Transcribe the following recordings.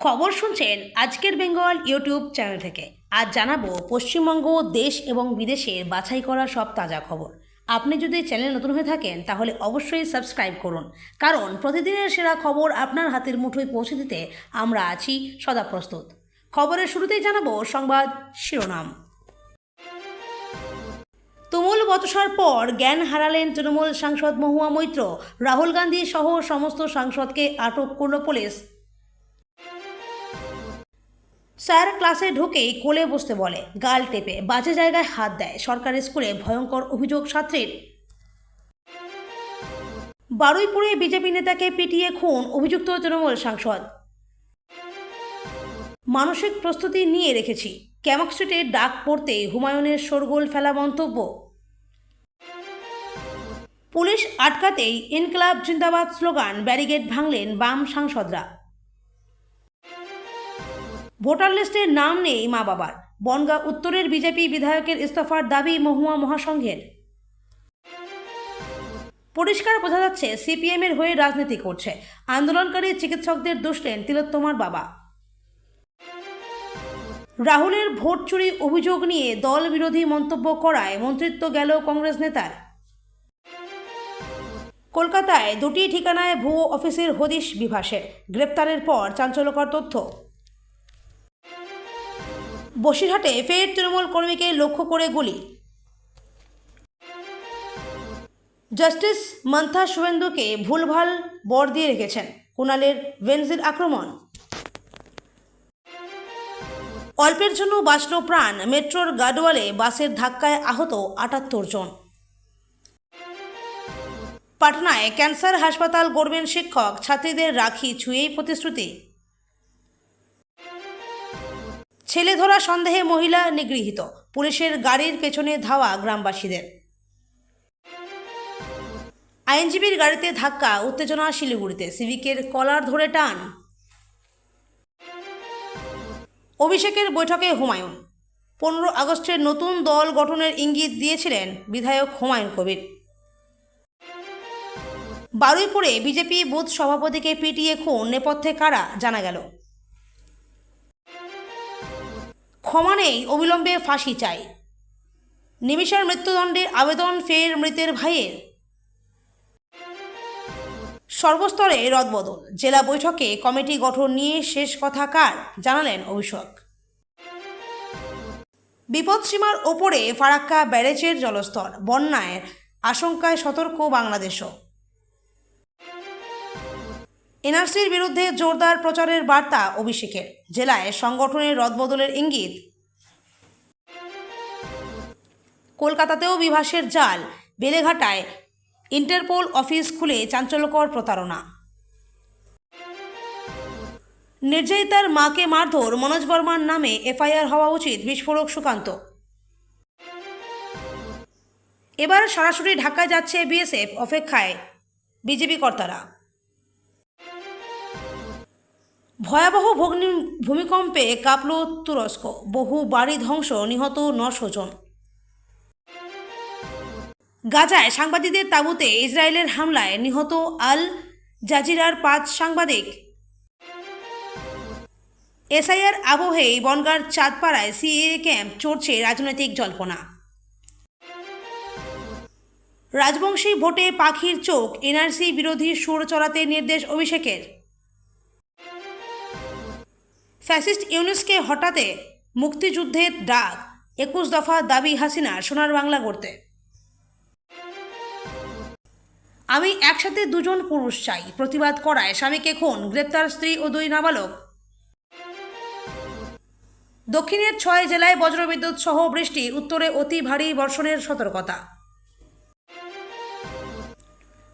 খবর শুনছেন আজকের বেঙ্গল ইউটিউব চ্যানেল থেকে। আজ জানাব পশ্চিমবঙ্গ, দেশ এবং বিদেশের বাছাই করা সব তাজা খবর। আপনি যদি চ্যানেল নতুন হয়ে থাকেন, তাহলে অবশ্যই সাবস্ক্রাইব করুন। কারণ প্রতিদিনের সেরা খবর আপনার হাতের মুঠোয় পৌঁছে দিতে আমরা আছি সদা প্রস্তুত। খবরের শুরুতেই জানাব সংবাদ শিরোনাম। তুমুল বচসার পর জ্ঞান হারালেন তৃণমূল সাংসদ মহুয়া মৈত্র। রাহুল গান্ধী সহ সমস্ত সাংসদকে আটক করল পুলিশ। স্যার ক্লাসে ঢুকেই কোলে বসতে বলে, গাল টেপে, বাজে জায়গায় হাত দেয়, সরকারি স্কুলে ভয়ঙ্কর অভিযোগ ছাত্রীর। বারুইপুরে বিজেপি নেতাকে পিটিয়ে খুন অভিযুক্ত তৃণমূল সাংসদ। মানসিক প্রস্তুতি নিয়ে রেখেছি, ক্যামক স্ট্রিটে ডাক পড়তে হুমায়ুনের শোরগোল ফেলা মন্তব্য। পুলিশ আটকাতেই ইনকলাব জিন্দাবাদ স্লোগান ব্যারিগেড ভাঙলেন বাম সাংসদরা। ভোটার লিস্টে নাম নেই মা বাবার বনগাঁ উত্তরের বিজেপি বিধায়কের ইস্তফার দাবি মহুয়া মহাসংঘের। পরিষ্কার বোঝা যাচ্ছে সিপিএমের হয়ে রাজনীতি করছে। আন্দোলনকারী চিকিৎসকদের দুষলেন তিলোত্তমার বাবা। রাহুলের ভোট চুরি অভিযোগ নিয়ে দল বিরোধী মন্তব্য করায় মন্ত্রিত্ব গেল কংগ্রেস নেতার। কলকাতায় দুটি ঠিকানায় ভুয়ো অফিসের হদিশ বিভাসের। গ্রেপ্তারের পর চাঞ্চল্যকর তথ্য। বসিরহাটে ফের তৃণমূল কর্মীকে লক্ষ্য করে গুলি। জাস্টিস মন্থা শুভেন্দুকে ভুলভাল বর দিয়ে রেখেছেন কুণালের ভেনজির আক্রমণ। অল্পের জন্য বাঁচল প্রাণ, মেট্রোর গাডওয়ালে বাসের ধাক্কায় আহত আটাত্তর জন। পাটনায় ক্যান্সার হাসপাতাল গড়বেন শিক্ষক, ছাত্রীদের রাখি ছুঁয়েই প্রতিশ্রুতি। ছেলে ধরা সন্দেহে মহিলা নিগৃহীত। পুলিশের গাড়ির পেছনে ধাওয়া গ্রামবাসীদের। আইনজীবীর গাড়িতে ধাক্কা, উত্তেজনা শিলিগুড়িতে। সিভিকের কলার ধরে টান। অভিষেকের বৈঠকে হুমায়ুন। পনেরো আগস্টের নতুন দল গঠনের ইঙ্গিত দিয়েছিলেন বিধায়ক হুমায়ুন কবির। বারুইপুরে বিজেপি বুথ সভাপতিকে পিটিয়ে খুন, নেপথ্যে কারা জানা গেল। ক্ষমা নেই, অবিলম্বে ফাঁসি চাই। নিমিষের মৃত্যুদণ্ডের আবেদন ফের মৃতের ভাইয়ের। সর্বস্তরে রদবদল। জেলা বৈঠকে কমিটি গঠন নিয়ে শেষ কথা কার, জানালেন অভিষেক। বিপদসীমার ওপরে ফারাক্কা ব্যারেজের জলস্তর, বন্যায় আশঙ্কায় সতর্ক বাংলাদেশও। এনআরসির বিরুদ্ধে জোরদার প্রচারের বার্তা অভিষেকের। জেলায় সংগঠনের রদবদলের ইঙ্গিত। কলকাতাতেও বিভাসের জাল। বেলেঘাটায় ইন্টারপোল অফিস খুলে চাঞ্চল্যকর প্রতারণা। নির্যাতিতার মাকে মারধর মনোজ বর্মার নামে এফআইআর হওয়া উচিত বিস্ফোরক সুকান্ত। এবার সরাসরি ঢাকায় যাচ্ছে বিএসএফ অপেক্ষায় বিজেপি কর্তারা। ভয়াবহ ভগ্নি ভূমিকম্পে কাঁপল তুরস্ক। বহু বাড়ি ধ্বংস, নিহত নশো জন। গাজায় সাংবাদিকদের তাঁবুতে ইসরায়েলের হামলায় নিহত আল জাজিরার পাঁচ সাংবাদিক। এসআইআর আবহেই বনগাঁর চাঁদপাড়ায় সিএ ক্যাম্প চড়ছে রাজনৈতিক জল্পনা। রাজবংশী ভোটে পাখির চোখ, এনআরসি বিরোধী সুর চড়াতে নির্দেশ অভিষেকের। ফ্যাসিস্ট ইউনুসকে হঠাতে মুক্তিযুদ্ধের ডাক, একুশ দফা দাবি হাসিনা সোনার বাংলা করতে আমি একসাথে দুজন পুরুষ চাই, প্রতিবাদ করায় স্বামীকে খুন, গ্রেপ্তার স্ত্রী ও দুই নাবালক। দক্ষিণের ছয় জেলায় বজ্রবিদ্যুৎ সহ বৃষ্টি, উত্তরে অতি ভারী বর্ষণের সতর্কতা।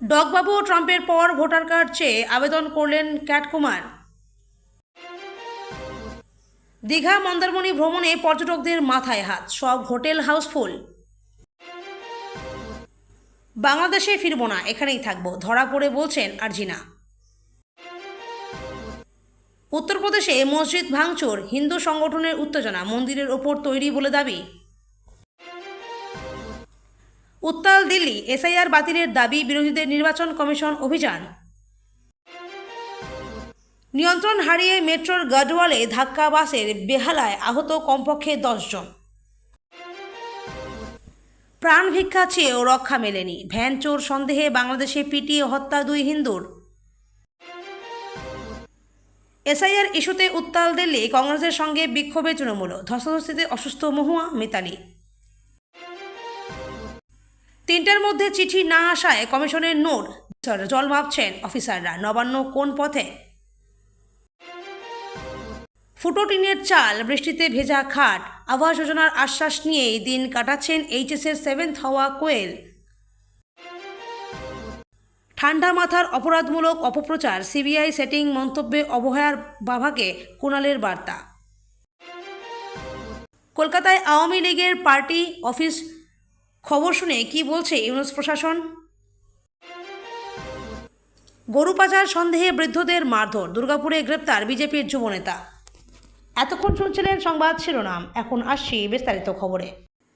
ডগবাবু ট্রাম্পের পর ভোটার কার্ড চেয়ে আবেদন করলেন ক্যাটকুমার। দীঘা মন্দারমণি ভ্রমণে পর্যটকদের মাথায় হাত, সব হোটেল হাউসফুল। বাংলাদেশে ফিরব না, এখানেই থাকব, ধরা পড়ে বলছেন আরজিনা। উত্তরপ্রদেশে মসজিদ ভাঙচুর, হিন্দু সংগঠনের উত্তেজনা, মন্দিরের ওপর তৈরি বলে দাবি। উত্তাল দিল্লি, এসআইআর বাতিলের দাবি, বিরোধীদের নির্বাচন কমিশন অভিযান। নিয়ন্ত্রণ হারিয়ে মেট্রোর গাডওয়ালে ধাক্কা বাসের বেহালায় আহত কমপক্ষে দশজন। প্রাণ ভিক্ষা চেয়েও রক্ষা মেলেনি। ভ্যান চোর সন্দেহে বাংলাদেশে পিটিয়ে হত্যা দুই হিন্দুর। এসআইআর ইস্যুতে উত্তাল দিল্লি, কংগ্রেসের সঙ্গে বিক্ষোভে তৃণমূল। ধস্তাধস্তিতে অসুস্থ মহুয়া মিতালি। তিনটার মধ্যে চিঠি না আসায় কমিশনের নোট। জল মাপছেন অফিসাররা। নবান্ন কোন পথে? ফুটো টিনের চাল, বৃষ্টিতে ভেজা খাট, আবাস যোজনার আশ্বাস নিয়েই দিন কাটাচ্ছেন এইচএসের সেভেন্থ হওয়া কোয়েল। ঠান্ডা মাথার অপরাধমূলক অপপ্রচার, সিবিআই সেটিং মন্তব্যে অবহেয়ার বাভাকে কুণালের বার্তা। কলকাতায় আওয়ামী লীগের পার্টি অফিস খবর শুনে কি বলছে ইউনুস প্রশাসন? গরু পাচার সন্দেহে বৃদ্ধদের মারধর, দুর্গাপুরে গ্রেপ্তার বিজেপির যুবনেতা এতক্ষণ শুনছিলেন সংবাদ শিরোনাম। এখন আসছি বিস্তারিত খবরে।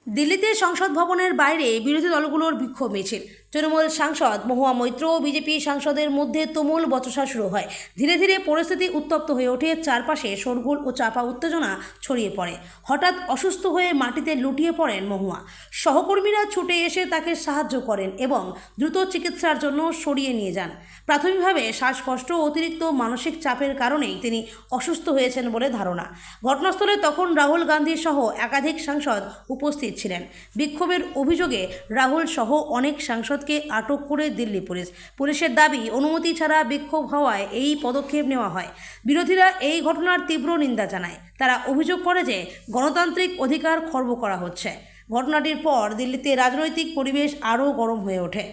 দিল্লিতে সংসদ ভবনের বাইরে বিরোধী দলগুলোর বিক্ষোভ মিছিল। তৃণমূল সাংসদ মহুয়া মৈত্র ও বিজেপি সাংসদের মধ্যে তুমুল বচসা শুরু হয়। ধীরে ধীরে পরিস্থিতি উত্তপ্ত হয়ে ওঠে, চারপাশে শোরগোল ও চাপা উত্তেজনা ছড়িয়ে পড়ে। হঠাৎ অসুস্থ হয়ে মাটিতে লুটিয়ে পড়েন মহুয়া। সহকর্মীরা ছুটে এসে তাকে সাহায্য করেন এবং দ্রুত চিকিৎসার জন্য সরিয়ে নিয়ে যান। প্রাথমিকভাবে শ্বাসকষ্ট ও অতিরিক্ত মানসিক চাপের কারণেই তিনি অসুস্থ হয়েছেন বলে ধারণা। ঘটনাস্থলে তখন রাহুল গান্ধী সহ একাধিক সাংসদ উপস্থিত ছিলেন। বিক্ষোভের অভিযোগে রাহুল সহ অনেক সাংসদকে আটক করে দিল্লি পুলিশ। পুলিশের দাবি, অনুমতি ছাড়া বিক্ষোভ হওয়ায় এই পদক্ষেপ নেওয়া হয়। বিরোধীরা এই ঘটনার তীব্র নিন্দা জানায়। তারা অভিযোগ করে যে গণতান্ত্রিক অধিকার খর্ব করা হচ্ছে। ঘটনাটির পর দিল্লিতে রাজনৈতিক পরিবেশ আরও গরম হয়ে ওঠে।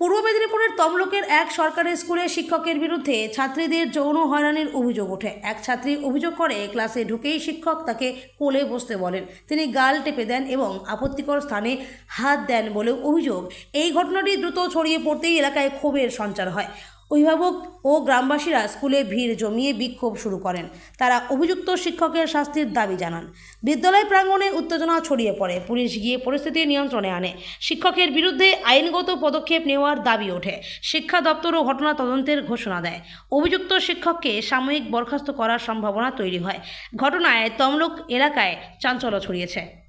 পূর্ব মেদিনীপুরের তমলুকের এক সরকারি স্কুলে শিক্ষকের বিরুদ্ধে ছাত্রীদের যৌন হয়রানির অভিযোগ ওঠে। এক ছাত্রী অভিযোগ করে, ক্লাসে ঢুকেই শিক্ষক তাকে কোলে বসতে বলেন। তিনি গাল টেপে দেন এবং আপত্তিকর স্থানে হাত দেন বলেও অভিযোগ। এই ঘটনাটি দ্রুত ছড়িয়ে পড়তেই এলাকায় ক্ষোভের সঞ্চার হয়। অভিভাবক ও গ্রামবাসীরা স্কুলে ভিড় জমিয়ে বিক্ষোভ শুরু করেন। তারা অভিযুক্ত শিক্ষকের শাস্তির দাবি জানান। বিদ্যালয় প্রাঙ্গণে উত্তেজনা ছড়িয়ে পড়ে। পুলিশ গিয়ে পরিস্থিতি নিয়ন্ত্রণে আনে। শিক্ষকের বিরুদ্ধে আইনগত পদক্ষেপ নেওয়ার দাবি ওঠে। শিক্ষা দপ্তরও ঘটনা তদন্তের ঘোষণা দেয়। অভিযুক্ত শিক্ষককে সাময়িক বরখাস্ত করার সম্ভাবনা তৈরি হয়। ঘটনায় তমলুক এলাকায় চাঞ্চল্য ছড়িয়েছে।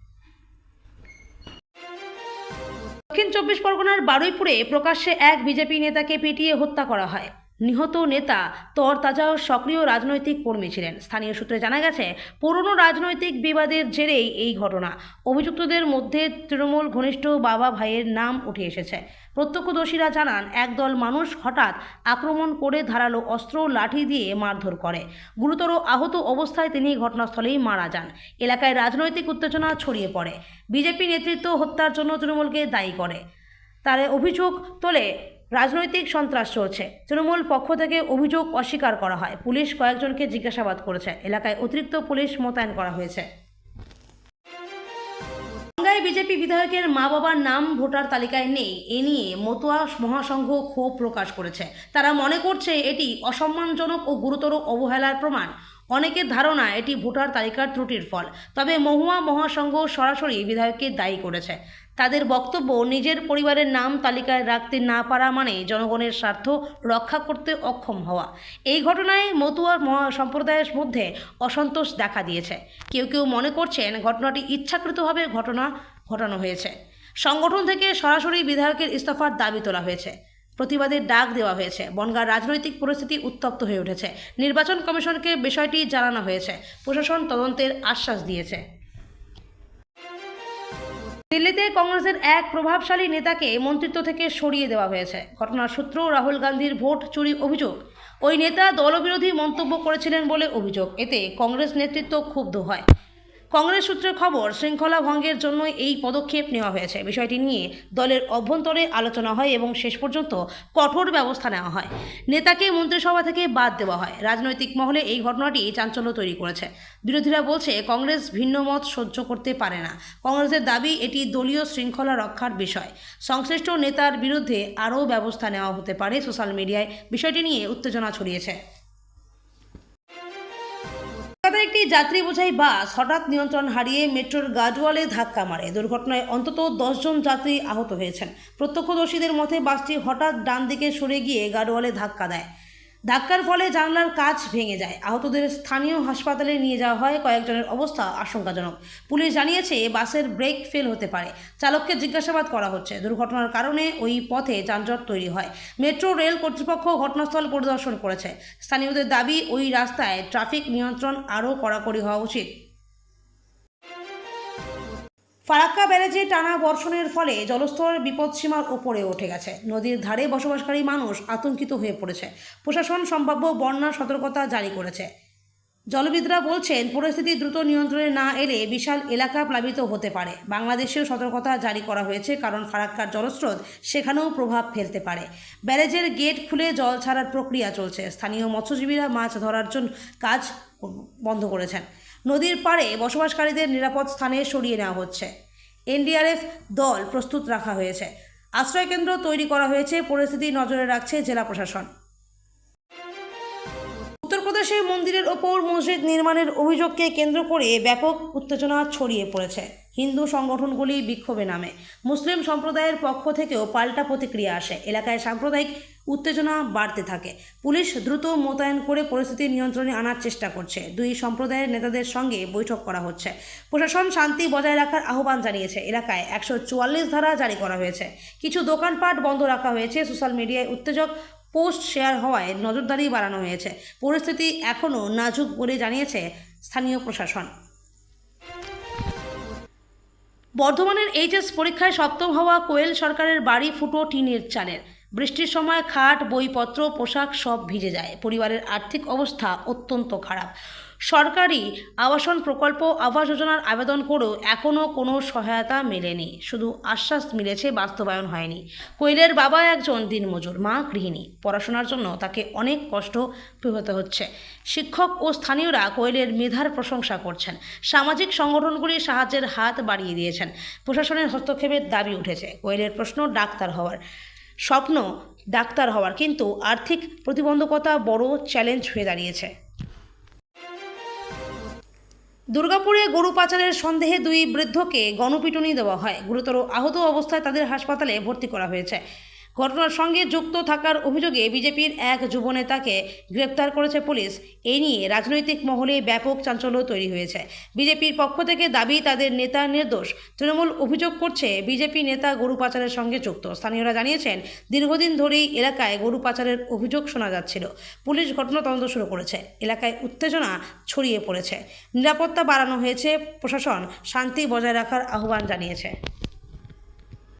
দক্ষিণ চব্বিশ পরগনার বারুইপুরে প্রকাশ্যে এক বিজেপি নেতাকে পিটিয়ে হত্যা করা হয়। নিহত নেতা তরতাজা ও সক্রিয় রাজনৈতিক কর্মী ছিলেন। স্থানীয় সূত্রে জানা গেছে, পুরনো রাজনৈতিক বিবাদের জেরেই এই ঘটনা। অভিযুক্তদের মধ্যে তৃণমূল ঘনিষ্ঠ বাবা ভাইয়ের নাম উঠে এসেছে। প্রত্যক্ষদর্শীরা জানান, একদল মানুষ হঠাৎ আক্রমণ করে ধারালো অস্ত্র লাঠি দিয়ে মারধর করে। গুরুতর আহত অবস্থায় তিনি ঘটনাস্থলেই মারা যান। এলাকায় রাজনৈতিক উত্তেজনা ছড়িয়ে পড়ে। বিজেপি নেতৃত্ব হত্যার জন্য তৃণমূলকে দায়ী করে। তার অভিযোগ তোলে রাজনৈতিক সন্ত্রাস চলছে। তৃণমূল পক্ষ থেকে অভিযোগ অস্বীকার করা হয়। পুলিশ কয়েকজনকে জিজ্ঞাসাবাদ করেছে। এলাকায় অতিরিক্ত পুলিশ মোতায়েন করা হয়েছে। গঙ্গায় বিজেপি বিধায়কের মা বাবার নাম ভোটার তালিকায় নেই। এ নিয়ে মতুয়া মহাসংঘ ক্ষোভ প্রকাশ করেছে। তারা মনে করছে এটি অসম্মানজনক ও গুরুতর অবহেলার প্রমাণ। অনেকের ধারণা এটি ভোটার তালিকার ত্রুটির ফল। তবে মহুয়া মহাসংঘ সরাসরি বিধায়ককে দায়ী করেছে। তাদের বক্তব্য নিজের পরিবারের নাম তালিকায় রাখতে না পারা মানে জনগণের স্বার্থ রক্ষা করতে অক্ষম হওয়া। এই ঘটনায় মতুয়া সম্প্রদায়ের মধ্যে অসন্তোষ দেখা দিয়েছে। কেউ কেউ মনে করছেন ঘটনাটি ইচ্ছাকৃতভাবে ঘটনা ঘটানো হয়েছে। সংগঠন থেকে সরাসরি বিধায়কের ইস্তফার দাবি তোলা হয়েছে। প্রতিবাদের ডাক দেওয়া হয়েছে। বনগাঁর রাজনৈতিক পরিস্থিতি উত্তপ্ত হয়ে উঠেছে। নির্বাচন কমিশনকে বিষয়টি জানানো হয়েছে। প্রশাসন তদন্তের আশ্বাস দিয়েছে। দিল্লিতে কংগ্রেসের এক প্রভাবশালী নেতাকে মন্ত্রিত্ব থেকে সরিয়ে দেওয়া হয়েছে। ঘটনার সূত্র রাহুল গান্ধীর ভোট চুরি অভিযোগ। ওই নেতা দলবিরোধী মন্তব্য করেছিলেন বলে অভিযোগ। এতে কংগ্রেস নেতৃত্ব ক্ষুব্ধ হয়। কংগ্রেস সূত্রের খবর, শৃঙ্খলা ভঙ্গের জন্য এই পদক্ষেপ নেওয়া হয়েছে। বিষয়টি নিয়ে দলের অভ্যন্তরে আলোচনা হয় এবং শেষ পর্যন্ত কঠোর ব্যবস্থা নেওয়া হয়। নেতাকে মন্ত্রিসভা থেকে বাদ দেওয়া হয়। রাজনৈতিক মহলে এই ঘটনাটি চাঞ্চল্য তৈরি করেছে। বিরোধীরা বলছে, কংগ্রেস ভিন্ন মত সহ্য করতে পারে না। কংগ্রেসের দাবি, এটি দলীয় শৃঙ্খলা রক্ষার বিষয়। সংশ্লিষ্ট নেতার বিরুদ্ধে আরও ব্যবস্থা নেওয়া হতে পারে সোশ্যাল মিডিয়ায়। বিষয়টি নিয়ে উত্তেজনা ছড়িয়েছে। যাত্রী বোঝাই বাস হঠাৎ নিয়ন্ত্রণ হারিয়ে মেট্রোর গাজওয়ালে ধাক্কা মারে। দুর্ঘটনায় অন্তত দশজন যাত্রী আহত হয়েছেন। প্রত্যক্ষদর্শীদের মতে, বাসটি হঠাৎ ডান দিকে সরে গিয়ে গার্ডওয়ালে ধাক্কা দেয়। ধাক্কার ফলে জানলার কাজ ভেঙে যায়। আহতদের স্থানীয় হাসপাতালে নিয়ে যাওয়া হয়। কয়েকজনের অবস্থা আশঙ্কাজনক। পুলিশ জানিয়েছে বাসের ব্রেক ফেল হতে পারে। চালককে জিজ্ঞাসাবাদ করা হচ্ছে। দুর্ঘটনার কারণে ওই পথে যানজট তৈরি হয়। মেট্রো, রেল কর্তৃপক্ষ ঘটনাস্থল পরিদর্শন করেছে। স্থানীয়দের দাবি, ওই রাস্তায় ট্রাফিক নিয়ন্ত্রণ আরও কড়াকড়ি হওয়া উচিত। ফারাক্কা ব্যারেজে টানা বর্ষণের ফলে জলস্তর বিপদসীমার ওপরে উঠে গেছে। নদীর ধারে বসবাসকারী মানুষ আতঙ্কিত হয়ে পড়েছে। প্রশাসন সম্ভাব্য বন্যা সতর্কতা জারি করেছে। জলবিদরা বলছেন, পরিস্থিতি দ্রুত নিয়ন্ত্রণে না এলে বিশাল এলাকা প্লাবিত হতে পারে। বাংলাদেশেও সতর্কতা জারি করা হয়েছে কারণ ফারাক্কার জলস্রোত সেখানেও প্রভাব ফেলতে পারে। ব্যারেজের গেট খুলে জল ছাড়ার প্রক্রিয়া চলছে। স্থানীয় মৎস্যজীবীরা মাছ ধরার জন্য কাজ বন্ধ করেছেন। নদীর পাড়ে বসবাসকারীদের নিরাপদ স্থানে সরিয়ে নেওয়া হচ্ছে। এনডিআরএফ দল প্রস্তুত রাখা হয়েছে। আশ্রয়কেন্দ্র তৈরি করা হয়েছে, পরিস্থিতি নজরে রাখছে জেলা প্রশাসন। উত্তরপ্রদেশে মন্দিরের ওপর মসজিদ নির্মাণের অভিযোগকে কেন্দ্র করে ব্যাপক উত্তেজনা ছড়িয়ে পড়েছে। হিন্দু সংগঠনগুলি বিক্ষোভে নামে। মুসলিম সম্প্রদায়ের পক্ষ থেকেও পাল্টা প্রতিক্রিয়া আসে। এলাকায় সাম্প্রদায়িক উত্তেজনা বাড়তে থাকে। পুলিশ দ্রুত মোতায়েন করে পরিস্থিতি নিয়ন্ত্রণে আনার চেষ্টা করছে। দুই সম্প্রদায়ের নেতাদের সঙ্গে বৈঠক করা হচ্ছে। প্রশাসন শান্তি বজায় রাখার আহ্বান জানিয়েছে। এলাকায় একশো চুয়াল্লিশ ধারা জারি করা হয়েছে। কিছু দোকানপাট বন্ধ রাখা হয়েছে। সোশ্যাল মিডিয়ায় উত্তেজক পোস্ট শেয়ার হওয়ায় নজরদারি বাড়ানো হয়েছে। পরিস্থিতি এখনও নাজুক বলে জানিয়েছে স্থানীয় প্রশাসন। বর্ধমানের এইচএস পরীক্ষায় সপ্তম হওয়া কোয়েল সরকারের বাড়ি ফুটো টিনের চালের। বৃষ্টির সময় খাট, বইপত্র, পোশাক সব ভিজে যায়। পরিবারের আর্থিক অবস্থা অত্যন্ত খারাপ। সরকারি আবাসন প্রকল্প, আবাস যোজনার আবেদন করেও এখনও কোনো সহায়তা মেলেনি। শুধু আশ্বাস মিলেছে, বাস্তবায়ন হয়নি। কোয়েলের বাবা একজন দিনমজুর, মা গৃহিণী। পড়াশোনার জন্য তাকে অনেক কষ্ট পোহাতে হচ্ছে। শিক্ষক ও স্থানীয়রা কোয়েলের মেধার প্রশংসা করছেন। সামাজিক সংগঠনগুলি সাহায্যের হাত বাড়িয়ে দিয়েছেন। প্রশাসনের হস্তক্ষেপের দাবি উঠেছে। কোয়েলের প্রশ্ন ডাক্তার হওয়ার। স্বপ্ন ডাক্তার হওয়ার, কিন্তু আর্থিক প্রতিবন্ধকতা বড় চ্যালেঞ্জ হয়ে দাঁড়িয়েছে। দুর্গাপুরে গরু পাচারের সন্দেহে দুই বৃদ্ধকে গণপিটুনি দেওয়া হয়। গুরুতর আহত অবস্থায় তাদের হাসপাতালে ভর্তি করা হয়েছে। ঘটনার সঙ্গে যুক্ত থাকার অভিযোগে বিজেপির এক যুবনেতাকে গ্রেপ্তার করেছে পুলিশ। এই নিয়ে রাজনৈতিক মহলে ব্যাপক চাঞ্চল্য তৈরি হয়েছে। বিজেপির পক্ষ থেকে দাবি, তাদের নেতা নির্দোষ। তৃণমূল অভিযোগ করছে, বিজেপি নেতা গরু পাচারের সঙ্গে যুক্ত। স্থানীয়রা জানিয়েছেন, দীর্ঘদিন ধরেই এলাকায় গরু পাচারের অভিযোগ শোনা যাচ্ছিল। পুলিশ ঘটনা তদন্ত শুরু করেছে। এলাকায় উত্তেজনা ছড়িয়ে পড়েছে। নিরাপত্তা বাড়ানো হয়েছে। প্রশাসন শান্তি বজায় রাখার আহ্বান জানিয়েছে।